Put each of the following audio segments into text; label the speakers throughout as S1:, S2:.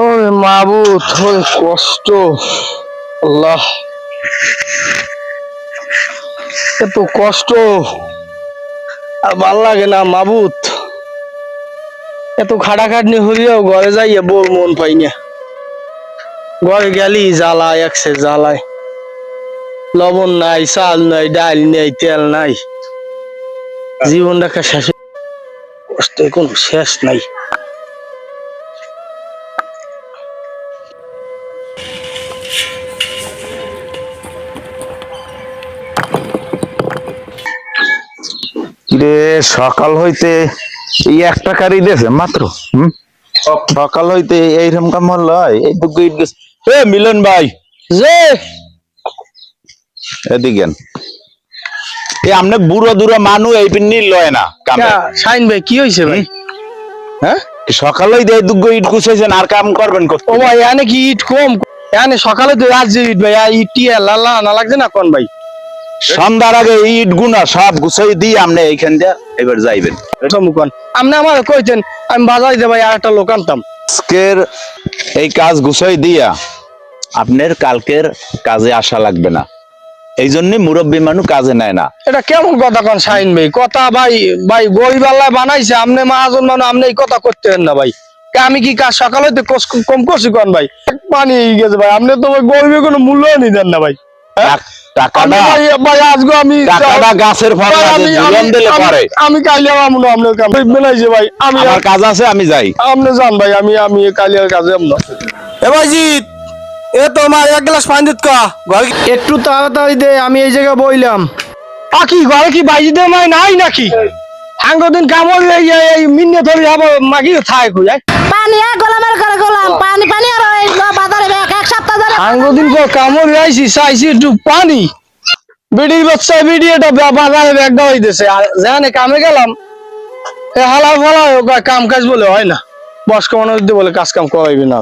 S1: ওরে মাবুত ওরে কষ্ট। আল্লাহ। এত কষ্ট। আর ভালো লাগে না মাবুত এত খাটাখাটনি হলিও ঘরে যাইয়া বোর মন পাই না। ঘরে গেলি, জ্বালায়, একসে জ্বালায়। লবণ নাই চাল নাই ডাল নাই তেল নাই। জীবনটাকে শেষ কষ্ট কোনো শেষ নাই।
S2: রে সকাল হইতে এই এক টাকারই দেছে মাত্র হুম? সকাল। হইতে এইরকম কাম লয় এই দুঃখ ইট গেছে মিলন ভাই।
S1: যে
S2: এদিকে আমনে বুড়ো মানু এই পিন্নি লয় না
S1: ভাই কি হয়েছে ভাই? হ্যাঁ?
S2: সকাল হইতে এই দুঃখ ইট গুছাইছেন আর কাম করবেন
S1: ও ভাই এনে কি ইট কম? এনে সকালে তো আজ ইট ভাই আর ইট টিয়া লাল্লা না লাগছে না কোন ভাই?
S2: সন্ধ্যার আগে ইট গুনা সব গুছাই দিয়ে আমনে এইখান দিয়ে এবার যাইবেন।
S1: মুকন আপনি আমার কইতেন আমি বাজার দে ভাই আর একটা লোক আনতাম।
S2: আজকের এই কাজ গুছাই দিয়া আপনার কালকের কাজে আসা লাগবে না। এই জন্য মুরব্বী মানুষ কাজে নেয় না।
S1: এটা কেমন কথা কোন শাইন ভাই? কথা ভাই ভাই গরিব আল্লাহ বানাইছে আপনি মাহাজন মানুষ আপনি এই কথা করতেন না ভাই। আমি কি কাজ সকালে তো কস- কম করছি কোন ভাই? পানি গেছে ভাই আপনি তো ভাই গরিবের কোনো মূল্য নিতেন না ভাই। হ্যাঁ?
S2: টাক-
S1: আমি
S2: টাকাটা
S1: ভাই ভাই আজকে আমি বেলাইছে ভাই
S2: কাজ আছে যাই।
S1: আপনি যান ভাই আমি আমি কালিয়ার কাজে আমনো এ তোমার এক গ্লাস পানি দিত ঘর একটু তাড়াতাড়ি দে আমি এই জায়গায় বইলাম। আকি ঘরে কি বাইজি দে মাই নাই নাকি? আঙ্গ দিন কামড় এই এই মিন্নে ধরে যাব মাগি থাই কই যাই
S3: পানি এক গোলামের করে গোলাম পানি পানি আর ওই বাজারে এক এক সপ্তাহ ধরে
S1: আঙ্গ কো কামড় আইছি চাইছি একটু পানি। বিড়ির বাচ্চা বিড়ি এটা বাজারে ব্যাগ দেওয়াই দিছে আর জানে কামে গেলাম এ হালা ফালা কাম কাজ বলে হয় না। বয়স্ক মানুষ দিয়ে বলে কাজ কাম করাইবি না।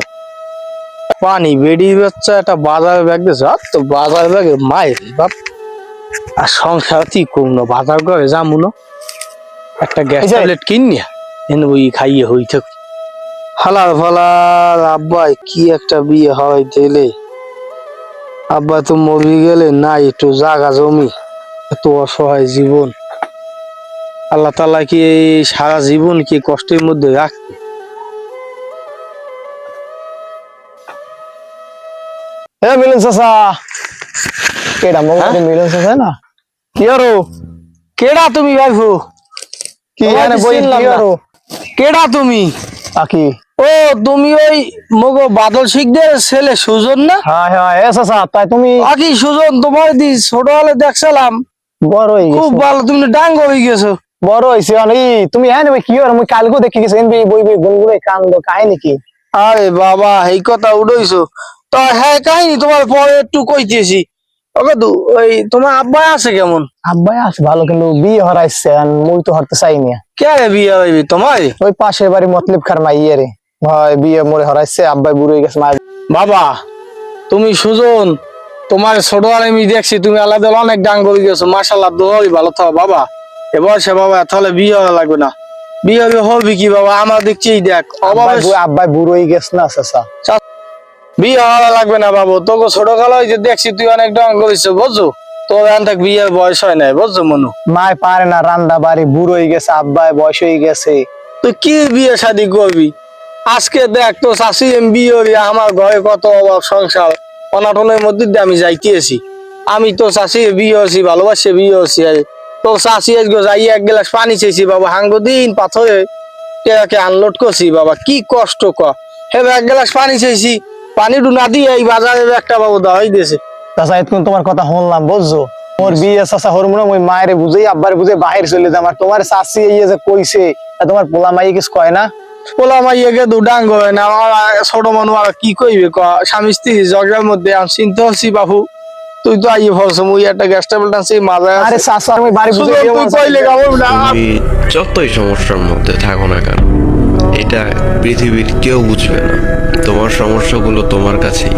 S1: পানি বেরিয়ে বাচ্চা একটা বাজার ব্যাগ দিছে আর তো বাজার ব্যাগে মায়ের বাপ। আর সংসার কি করুন বাজার করে না একটা গ্যাস ট্যাবলেট কিনিয়া এনে ওই খাইয়ে হই থাক। হালার ফালার আব্বাই কি একটা বিয়ে হয় দিলে। আব্বা তো মরি গেলে না একটু জাগা জমি এত অসহায় জীবন। আল্লাহ তালা কি সারা জীবন কি কষ্টের মধ্যে রাখবে?
S4: হ্যাঁ মিলন চাচা। কেডা মোবাইলে মিলন চাচা না?
S1: কি আরও? কেডা তুমি ভাইফু
S4: কি
S1: তো
S4: বই কি। আরও?
S1: কেডা তুমি?
S4: আকি।
S1: ও তুমি ওই মগো বাদল শিখদের ছেলে সুজন না?
S4: হ্যাঁ হ্যাঁ এ চাচা তাই তুমি
S1: আকি সুজন তোমার দি ছোটবেলা দেখছিলাম।
S4: বড় হয়ে
S1: খুব ভালো তুমি ডাঙ্গ হয়ে গেছো।
S4: বড় হইছে অনেক তুমি হ্যাঁ কি আর? মুই কালকে দেখি গেছি বই বই গুনগুনে কান্দ কাহিনী কি?
S1: আরে বাবা এই কথা উড়াইছো। তো হ্যাঁ কাহিনী তোমার পরে একটু কইতেছি। ওকে ওই তোমার আব্বা আছে কেমন?
S4: আব্বাই আছে ভালো কিন্তু বিয়ে হরাইছে আর মুই তো হরতে চাইনি
S1: কে বিয়ে হইবি তোমার?
S4: ওই পাশের বাড়ি মতলিব খার মাইয়ে রে। বিয়ে মরে হরাইছে আব্বাই বুড়ো হয়ে গেছে মা
S1: বাবা তুমি সুজন তোমার ছোটবেলায় আমি দেখছি তুমি আলাদা অনেক ডাং করে গেছো মাসাল্লাহ দোয়াই ভালো থাও বাবা। এবার সে বাবা তাহলে বিয়ে হওয়া লাগবে না। বিয়ে হবে হবে কি বাবা? আমার দেখছি দেখ অভাবে
S4: আব্বাই আব্বাই বুড়ো হয়ে গেছে না চাচা
S1: বিয়ে হওয়া লাগবে না বাবু। তোকে ছোটবেলায় যে দেখছি তুই অনেক ডাং করিস বুঝছ? তোর থাক বিয়ের বয়স হয় নাই বুঝছ মনু?
S4: মায় পারে না রান্দা বাড়ি বুড়ো হয়ে গেছে আব্বাই বয়স হয়ে গেছে।
S1: তুই কি বিয়ে শাদি করবি? আজকে দেখ তো শাশি বিয়ে হলি আমার ঘরে কত অভাব সংসার অনাটনের মধ্যে দিয়ে আমি যাইতেছি। আমি তো শাশি বিয়ে হচ্ছি ভালোবাসে বিয়ে হচ্ছি তো শাশি আজকে যাই এক গ্লাস পানি চেয়েছি বাবা হাঙ্গো দিন পাথরে টেরাকে আনলোড করছি বাবা কি কষ্ট ক। হে এক গ্লাস পানি চেয়েছি পানি না দিয়ে এই বাজারে একটা বাবু দাওয়াই দিয়েছে।
S4: চাচা এতক্ষণ তোমার কথা শুনলাম বুঝছ? মোর বিয়ে চাচা মনে ওই মায়ের বুঝেই আব্বার বুঝে বাহির চলে যাম আর তোমার চাষি এই যে কইছে তোমার পোলা মাই কিছু কয় না?
S1: পোলা মাইয়াকে দুডাং হয় না ছোট মানুষ আর কি কইবে স্বামী স্ত্রী জগের মধ্যে আমি চিন্তা হচ্ছি বাবু তুই তো আইয়ে ফলছ মুই একটা গ্যাস টেবিল টানছি মাঝে
S4: আরে সাসা আমি বাড়ি বুঝে
S1: গেলাম তুই কইলে গাবো না।
S5: যতই সমস্যার মধ্যে থাকো না কেন এটা পৃথিবীর কেউ বুঝবে না। তোমার সমস্যাগুলো তোমার কাছেই।